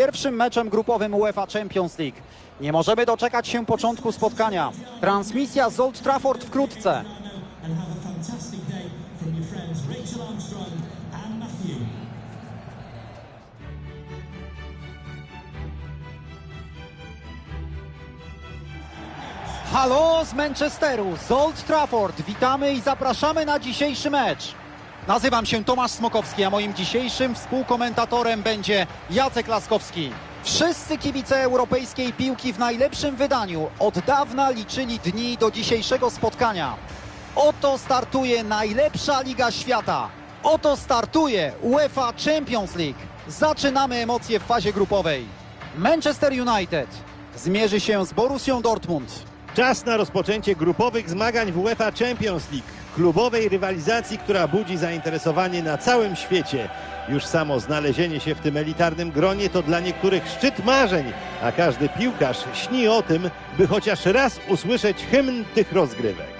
Pierwszym meczem grupowym UEFA Champions League. Nie możemy doczekać się początku spotkania. Transmisja z Old Trafford wkrótce. Halo z Manchesteru, z Old Trafford. Witamy i zapraszamy na dzisiejszy mecz. Nazywam się Tomasz Smokowski, a moim dzisiejszym współkomentatorem będzie Jacek Laskowski. Wszyscy kibice europejskiej piłki w najlepszym wydaniu od dawna liczyli dni do dzisiejszego spotkania. Oto startuje najlepsza liga świata. Oto startuje UEFA Champions League. Zaczynamy emocje w fazie grupowej. Manchester United zmierzy się z Borussią Dortmund. Czas na rozpoczęcie grupowych zmagań w UEFA Champions League. Klubowej rywalizacji, która budzi zainteresowanie na całym świecie. Już samo znalezienie się w tym elitarnym gronie to dla niektórych szczyt marzeń, a każdy piłkarz śni o tym, by chociaż raz usłyszeć hymn tych rozgrywek.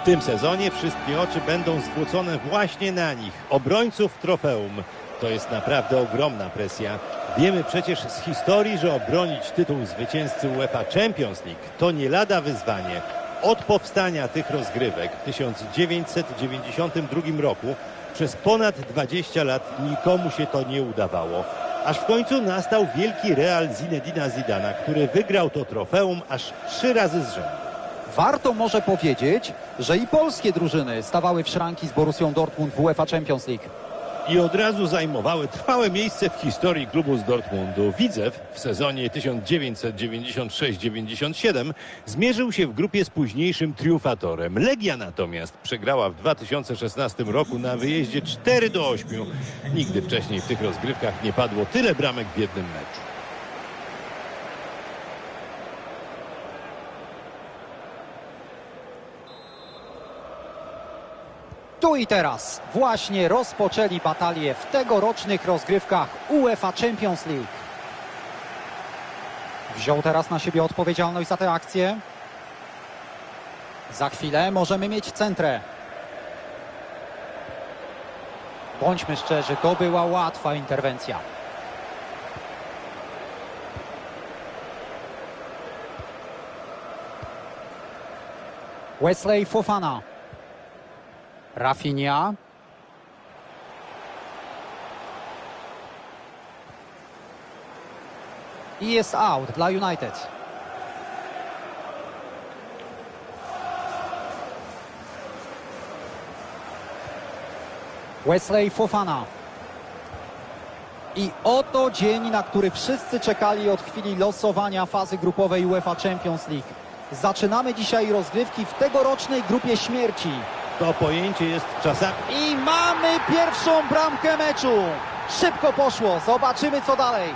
W tym sezonie wszystkie oczy będą zwrócone właśnie na nich, obrońców trofeum. To jest naprawdę ogromna presja. Wiemy przecież z historii, że obronić tytuł zwycięzcy UEFA Champions League to nie lada wyzwanie. Od powstania tych rozgrywek w 1992 roku przez ponad 20 lat nikomu się to nie udawało. Aż w końcu nastał wielki Real Zinedina Zidana, który wygrał to trofeum aż trzy razy z rzędu. Warto może powiedzieć, że i polskie drużyny stawały w szranki z Borussią Dortmund w UEFA Champions League. i od razu zajmowały trwałe miejsce w historii klubu z Dortmundu. Widzew w sezonie 1996-97 zmierzył się w grupie z późniejszym triumfatorem. Legia natomiast przegrała w 2016 roku na wyjeździe 4 do 8. Nigdy wcześniej w tych rozgrywkach nie padło tyle bramek w jednym meczu. Tu i teraz właśnie rozpoczęli batalię w tegorocznych rozgrywkach UEFA Champions League. Wziął teraz na siebie odpowiedzialność za tę akcję. Za chwilę możemy mieć centrę. Bądźmy szczerzy, to była łatwa interwencja. Wesley Fofana. Rafinha. I jest out dla United. Wesley Fofana. I oto dzień, na który wszyscy czekali od chwili losowania fazy grupowej UEFA Champions League. Zaczynamy dzisiaj rozgrywki w tegorocznej grupie śmierci. To pojęcie jest czasami I mamy pierwszą bramkę meczu. Szybko poszło, zobaczymy co dalej.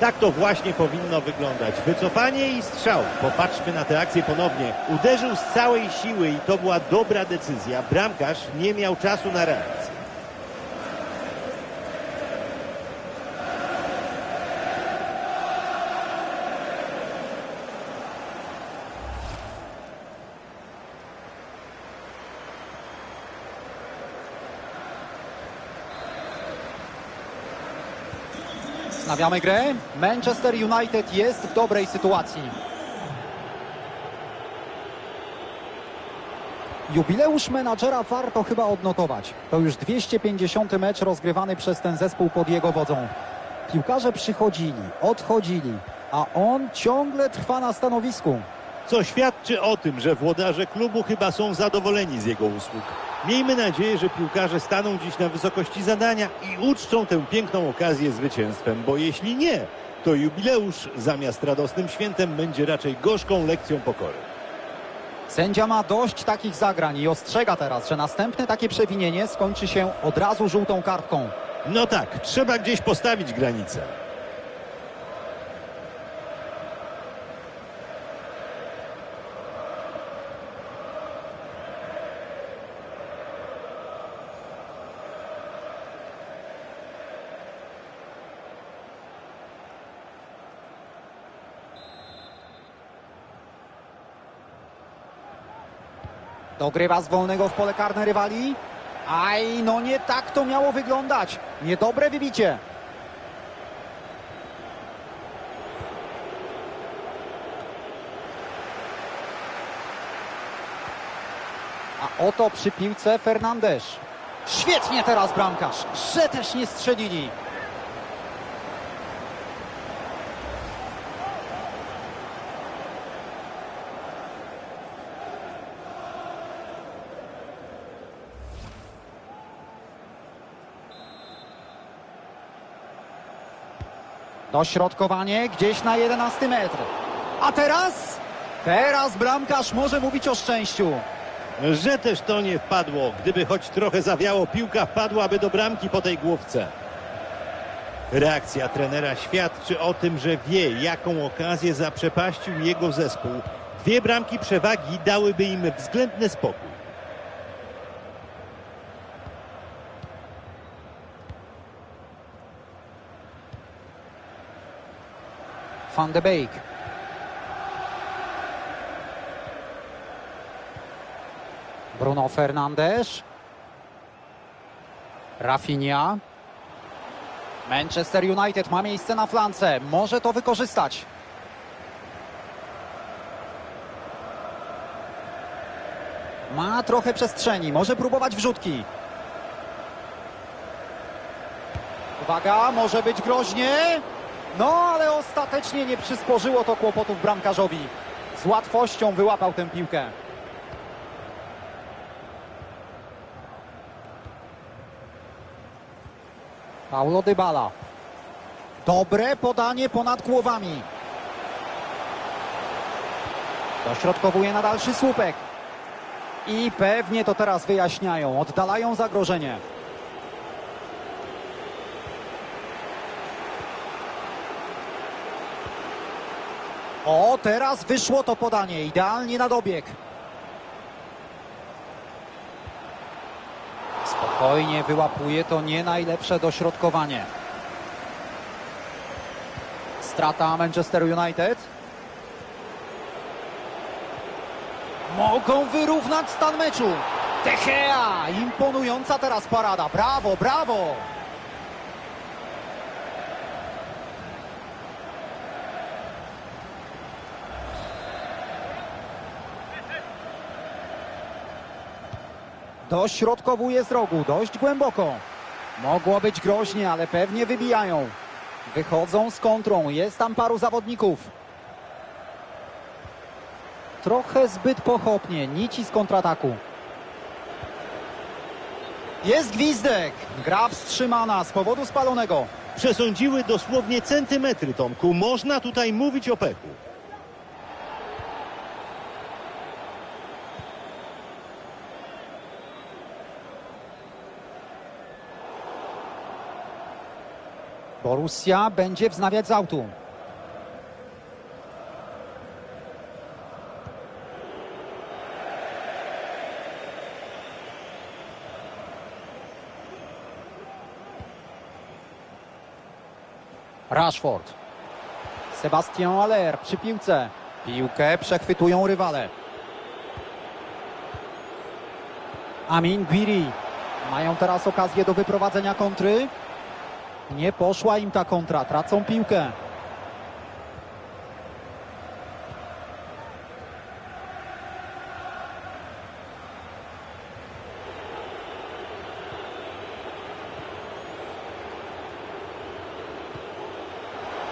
Tak to właśnie powinno wyglądać. Wycofanie i strzał. Popatrzmy na tę akcję ponownie. Uderzył z całej siły i to była dobra decyzja. Bramkarz nie miał czasu na reakcję. Znawiamy grę. Manchester United jest w dobrej sytuacji. Jubileusz menadżera warto chyba odnotować. To już 250 mecz rozgrywany przez ten zespół pod jego wodzą. Piłkarze przychodzili, odchodzili, a on ciągle trwa na stanowisku. Co świadczy o tym, że włodarze klubu chyba są zadowoleni z jego usług. Miejmy nadzieję, że piłkarze staną dziś na wysokości zadania i uczczą tę piękną okazję zwycięstwem, bo jeśli nie, to jubileusz zamiast radosnym świętem będzie raczej gorzką lekcją pokory. Sędzia ma dość takich zagrań i ostrzega teraz, że następne takie przewinienie skończy się od razu żółtą kartką. No tak, trzeba gdzieś postawić granicę. Dogrywa z wolnego w pole karne rywali. Aj, no nie tak to miało wyglądać. Niedobre wybicie. A oto przy piłce Fernandesz. Świetnie teraz bramkarz, że też nie strzelili. Dośrodkowanie gdzieś na 11 metr. A teraz? Teraz bramkarz może mówić o szczęściu. Że też to nie wpadło. Gdyby choć trochę zawiało, piłka wpadłaby do bramki po tej główce. Reakcja trenera świadczy o tym, że wie, jaką okazję zaprzepaścił jego zespół. Dwie bramki przewagi dałyby im względny spokój. Van de Beek. Bruno Fernandes. Rafinha. Manchester United ma miejsce na flance. Może to wykorzystać. Ma trochę przestrzeni. Może próbować wrzutki. Uwaga, może być groźnie. No, ale ostatecznie nie przysporzyło to kłopotów bramkarzowi. Z łatwością wyłapał tę piłkę. Paulo Dybala. Dobre podanie ponad głowami. Dośrodkowuje na dalszy słupek. I pewnie to teraz wyjaśniają. Oddalają zagrożenie. O, teraz wyszło to podanie, idealnie na dobieg. Spokojnie wyłapuje to nie najlepsze dośrodkowanie. Strata Manchester United. Mogą wyrównać stan meczu. De Gea, imponująca teraz parada. Brawo, brawo. Dośrodkowuje z rogu, dość głęboko. Mogło być groźnie, ale pewnie wybijają. Wychodzą z kontrą, jest tam paru zawodników. Trochę zbyt pochopnie, nici z kontrataku. Jest gwizdek, gra wstrzymana z powodu spalonego. Przesądziły dosłownie centymetry, Tomku. Można tutaj mówić o pechu. Borussia będzie wznawiać z autu. Rashford. Sebastian Aller przy piłce. Piłkę przechwytują rywale. Amin Gwiri. Mają teraz okazję do wyprowadzenia kontry. Nie poszła im ta kontra, tracą piłkę.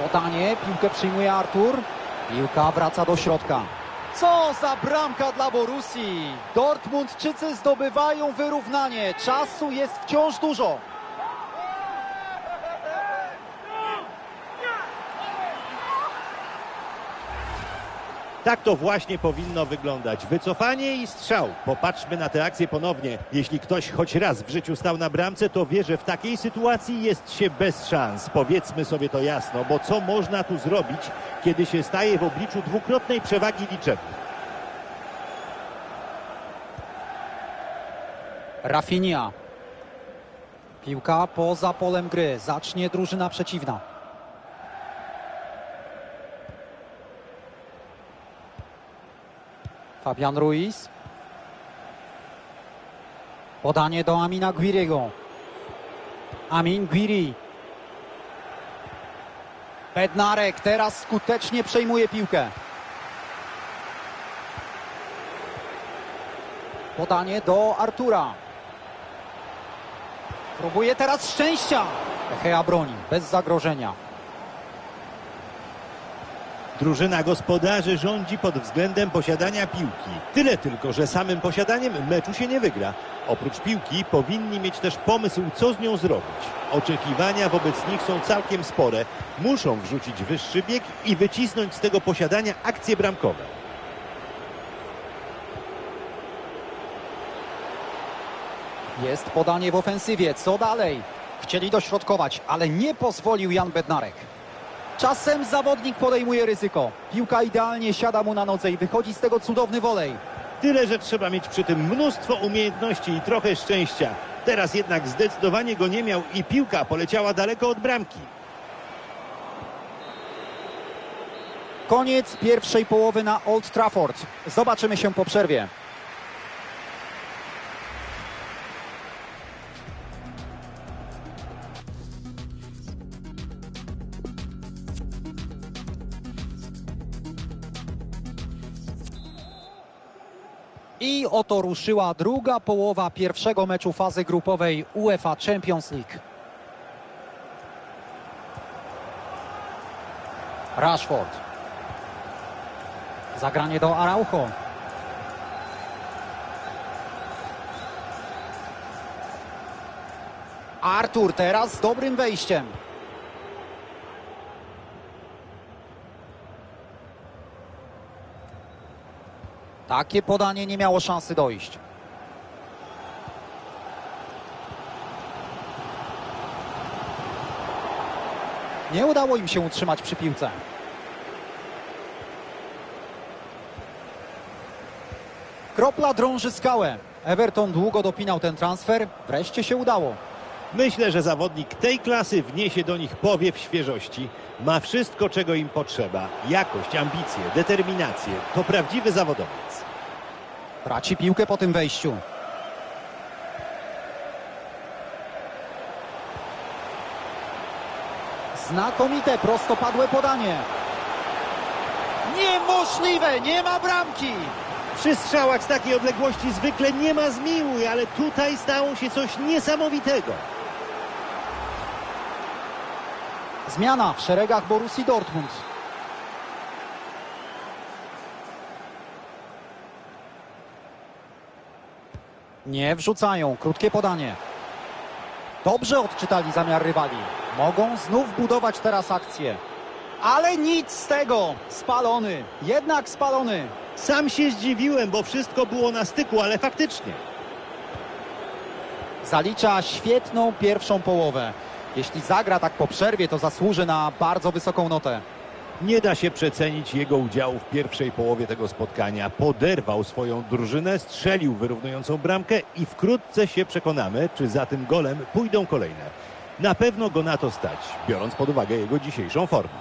Podanie, piłkę przyjmuje Artur. Piłka wraca do środka. Co za bramka dla Borussii! Dortmundczycy zdobywają wyrównanie. Czasu jest wciąż dużo. Tak to właśnie powinno wyglądać. Wycofanie i strzał. Popatrzmy na tę akcję ponownie. Jeśli ktoś choć raz w życiu stał na bramce, to wie, że w takiej sytuacji jest się bez szans. Powiedzmy sobie to jasno, bo co można tu zrobić, kiedy się staje w obliczu dwukrotnej przewagi liczebnej? Rafinha. Piłka poza polem gry. Zacznie drużyna przeciwna. Fabian Ruiz. Podanie do Amina Guiriego. Amin Guiri. Bednarek teraz skutecznie przejmuje piłkę. Podanie do Artura. Próbuje teraz szczęścia. Echea broni, bez zagrożenia. Drużyna gospodarzy rządzi pod względem posiadania piłki. Tyle tylko, że samym posiadaniem meczu się nie wygra. Oprócz piłki powinni mieć też pomysł, co z nią zrobić. Oczekiwania wobec nich są całkiem spore. Muszą wrzucić wyższy bieg i wycisnąć z tego posiadania akcje bramkowe. Jest podanie w ofensywie. Co dalej? Chcieli dośrodkować, ale nie pozwolił Jan Bednarek. Czasem zawodnik podejmuje ryzyko. Piłka idealnie siada mu na nodze i wychodzi z tego cudowny wolej. Tyle, że trzeba mieć przy tym mnóstwo umiejętności i trochę szczęścia. Teraz jednak zdecydowanie go nie miał i piłka poleciała daleko od bramki. Koniec pierwszej połowy na Old Trafford. Zobaczymy się po przerwie. Oto ruszyła druga połowa pierwszego meczu fazy grupowej UEFA Champions League. Rashford. Zagranie do Araujo. Artur teraz z dobrym wejściem. Takie podanie nie miało szansy dojść. Nie udało im się utrzymać przy piłce. Kropla drąży skałę. Everton długo dopinał ten transfer. Wreszcie się udało. Myślę, że zawodnik tej klasy wniesie do nich powiew świeżości. Ma wszystko, czego im potrzeba. Jakość, ambicje, determinację. To prawdziwy zawodowiec. Traci piłkę po tym wejściu. Znakomite prostopadłe podanie. Niemożliwe, nie ma bramki. Przy strzałach z takiej odległości zwykle nie ma zmiłuj, ale tutaj stało się coś niesamowitego. Zmiana w szeregach Borussii Dortmund. Nie wrzucają. Krótkie podanie. Dobrze odczytali zamiar rywali. Mogą znów budować teraz akcję. Ale nic z tego. Spalony. Jednak spalony. Sam się zdziwiłem, bo wszystko było na styku, ale faktycznie. Zalicza świetną pierwszą połowę. Jeśli zagra tak po przerwie, to zasłuży na bardzo wysoką notę. Nie da się przecenić jego udziału w pierwszej połowie tego spotkania. Poderwał swoją drużynę, strzelił wyrównującą bramkę i wkrótce się przekonamy, czy za tym golem pójdą kolejne. Na pewno go na to stać, biorąc pod uwagę jego dzisiejszą formę.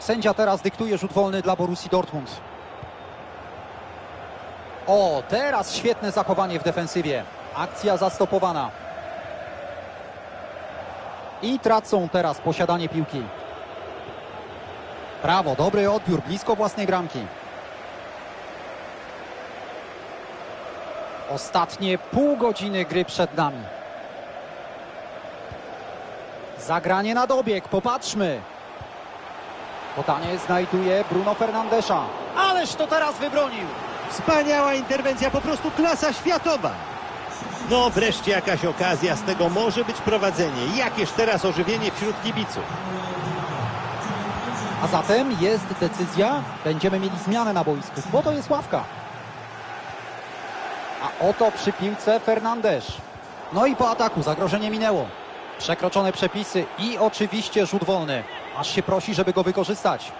Sędzia teraz dyktuje rzut wolny dla Borussii Dortmund. O, teraz świetne zachowanie w defensywie. Akcja zastopowana. I tracą teraz posiadanie piłki. Brawo, dobry odbiór, blisko własnej bramki. Ostatnie pół godziny gry przed nami. Zagranie na dobieg, popatrzmy. Podanie znajduje Bruno Fernandesza. Ależ to teraz wybronił. Wspaniała interwencja, po prostu klasa światowa. No wreszcie jakaś okazja, z tego może być prowadzenie. Jakież teraz ożywienie wśród kibiców. A zatem jest decyzja, będziemy mieli zmianę na boisku, bo to jest ławka. A oto przy piłce Fernandez. No i po ataku zagrożenie minęło. Przekroczone przepisy i oczywiście rzut wolny. Aż się prosi, żeby go wykorzystać.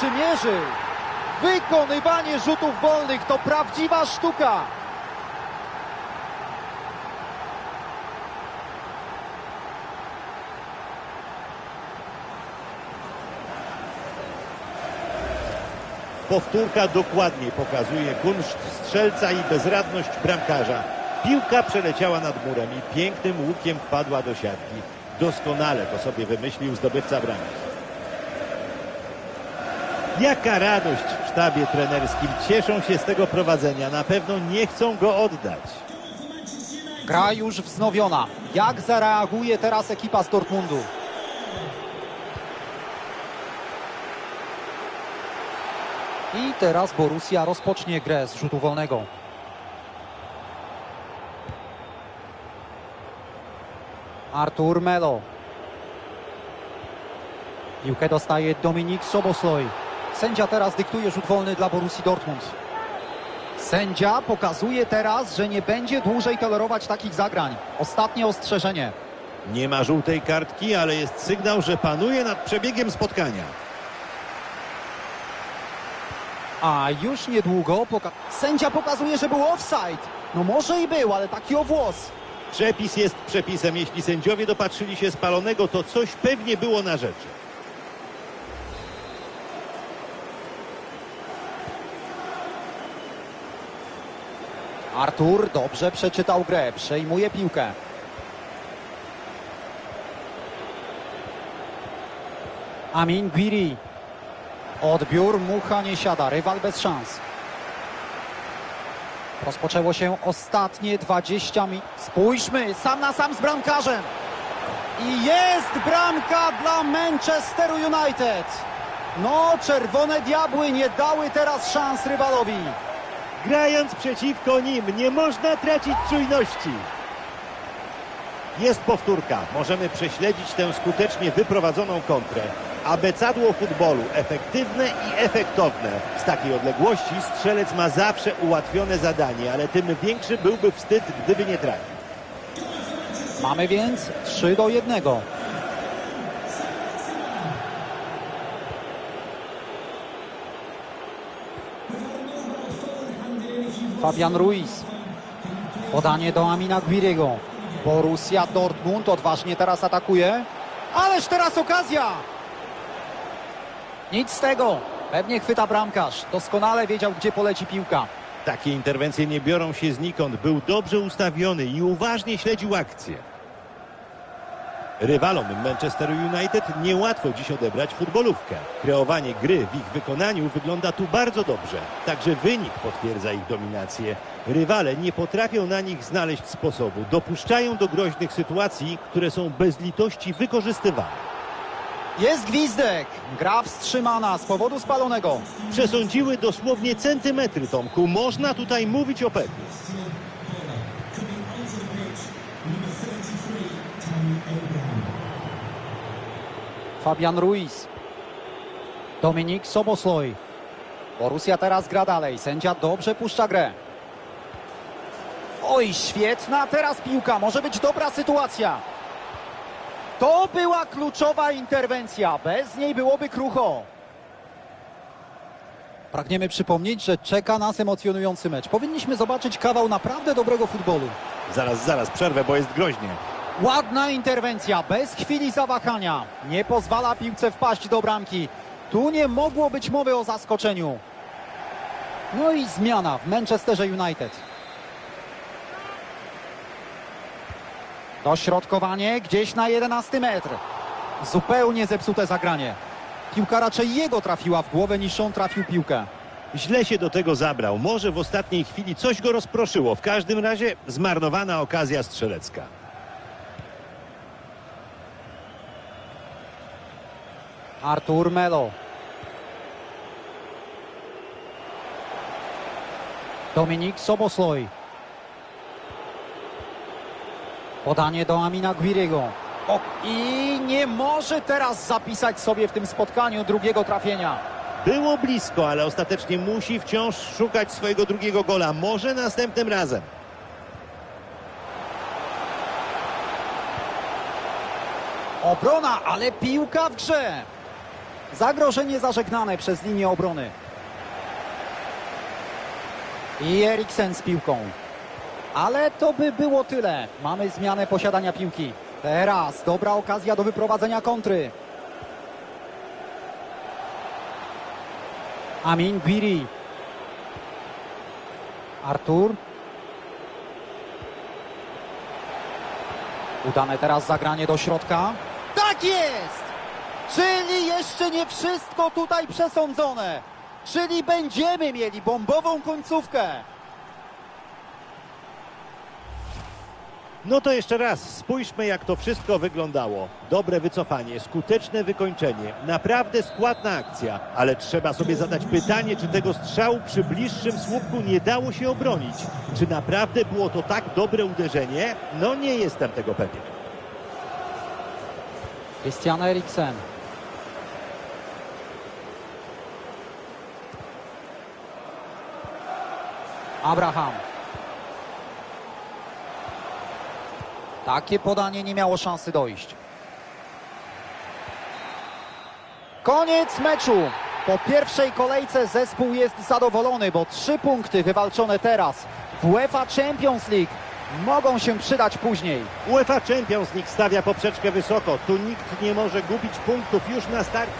Ale przymierzył! Wykonywanie rzutów wolnych to prawdziwa sztuka! Powtórka dokładnie pokazuje kunszt strzelca i bezradność bramkarza. Piłka przeleciała nad murem i pięknym łukiem wpadła do siatki. Doskonale to sobie wymyślił zdobywca bramki. Jaka radość w sztabie trenerskim. Cieszą się z tego prowadzenia. Na pewno nie chcą go oddać. Gra już wznowiona. Jak zareaguje teraz ekipa z Dortmundu? I teraz Borussia rozpocznie grę z rzutu wolnego. Artur Melo. Piłkę dostaje Dominik Sobosloj. Sędzia teraz dyktuje rzut wolny dla Borussii Dortmund. Sędzia pokazuje teraz, że nie będzie dłużej tolerować takich zagrań. Ostatnie ostrzeżenie. Nie ma żółtej kartki, ale jest sygnał, że panuje nad przebiegiem spotkania. A już niedługo poka sędzia pokazuje, że był offside. No może i był, ale taki o włos. Przepis jest przepisem. Jeśli sędziowie dopatrzyli się spalonego, to coś pewnie było na rzeczy. Artur dobrze przeczytał grę, przejmuje piłkę. Amin Gwiri. Odbiór, mucha nie siada, rywal bez szans. Rozpoczęło się ostatnie 20 minut. Spójrzmy, sam na sam z bramkarzem. I jest bramka dla Manchesteru United. No, czerwone diabły nie dały teraz szans rywalowi. Grając przeciwko nim, nie można tracić czujności. Jest powtórka. Możemy prześledzić tę skutecznie wyprowadzoną kontrę. Abecadło futbolu. Efektywne i efektowne. Z takiej odległości strzelec ma zawsze ułatwione zadanie, ale tym większy byłby wstyd, gdyby nie trafił. Mamy więc 3 do 1. Fabian Ruiz. Podanie do Amina Gwiriego. Borussia Dortmund odważnie teraz atakuje. Ależ teraz okazja! Nic z tego. Pewnie chwyta bramkarz. Doskonale wiedział, gdzie poleci piłka. Takie interwencje nie biorą się znikąd. Był dobrze ustawiony i uważnie śledził akcję. Rywalom Manchesteru United niełatwo dziś odebrać futbolówkę. Kreowanie gry w ich wykonaniu wygląda tu bardzo dobrze. Także wynik potwierdza ich dominację. Rywale nie potrafią na nich znaleźć sposobu. Dopuszczają do groźnych sytuacji, które są bez litości wykorzystywane. Jest gwizdek. Gra wstrzymana z powodu spalonego. Przesądziły dosłownie centymetry, Tomku. Można tutaj mówić o peku. Fabian Ruiz. Dominik Sobosloj. Borussia teraz gra dalej. Sędzia dobrze puszcza grę. Oj, świetna teraz piłka. Może być dobra sytuacja. To była kluczowa interwencja. Bez niej byłoby krucho. Pragniemy przypomnieć, że czeka nas emocjonujący mecz. Powinniśmy zobaczyć kawał naprawdę dobrego futbolu. Zaraz, zaraz, przerwę, bo jest groźnie. Ładna interwencja, bez chwili zawahania. Nie pozwala piłce wpaść do bramki. Tu nie mogło być mowy o zaskoczeniu. No i zmiana w Manchesterze United. Dośrodkowanie gdzieś na 11 metr. Zupełnie zepsute zagranie. Piłka raczej jego trafiła w głowę niż on trafił piłkę. Źle się do tego zabrał. Może w ostatniej chwili coś go rozproszyło. W każdym razie zmarnowana okazja strzelecka. Artur Melo. Dominik Sobosloj. Podanie do Amina Gwiriego. O, I nie może teraz zapisać sobie w tym spotkaniu drugiego trafienia. Było blisko, ale ostatecznie musi wciąż szukać swojego drugiego gola. Może następnym razem. Obrona, ale piłka w grze. Zagrożenie zażegnane przez linię obrony. I Eriksen z piłką. Ale to by było tyle. Mamy zmianę posiadania piłki. Teraz dobra okazja do wyprowadzenia kontry. Amin Gwiri. Artur. Udane teraz zagranie do środka. Tak jest! Czyli jeszcze nie wszystko tutaj przesądzone. Czyli będziemy mieli bombową końcówkę. No to jeszcze raz, spójrzmy jak to wszystko wyglądało. Dobre wycofanie, skuteczne wykończenie, naprawdę składna akcja, ale trzeba sobie zadać pytanie, czy tego strzału przy bliższym słupku nie dało się obronić. Czy naprawdę było to tak dobre uderzenie? No nie jestem tego pewien. Christian Eriksen. Abraham. Takie podanie nie miało szansy dojść. Koniec meczu. Po pierwszej kolejce zespół jest zadowolony, bo trzy punkty wywalczone teraz w UEFA Champions League mogą się przydać później. UEFA Champions League stawia poprzeczkę wysoko. Tu nikt nie może gubić punktów już na start.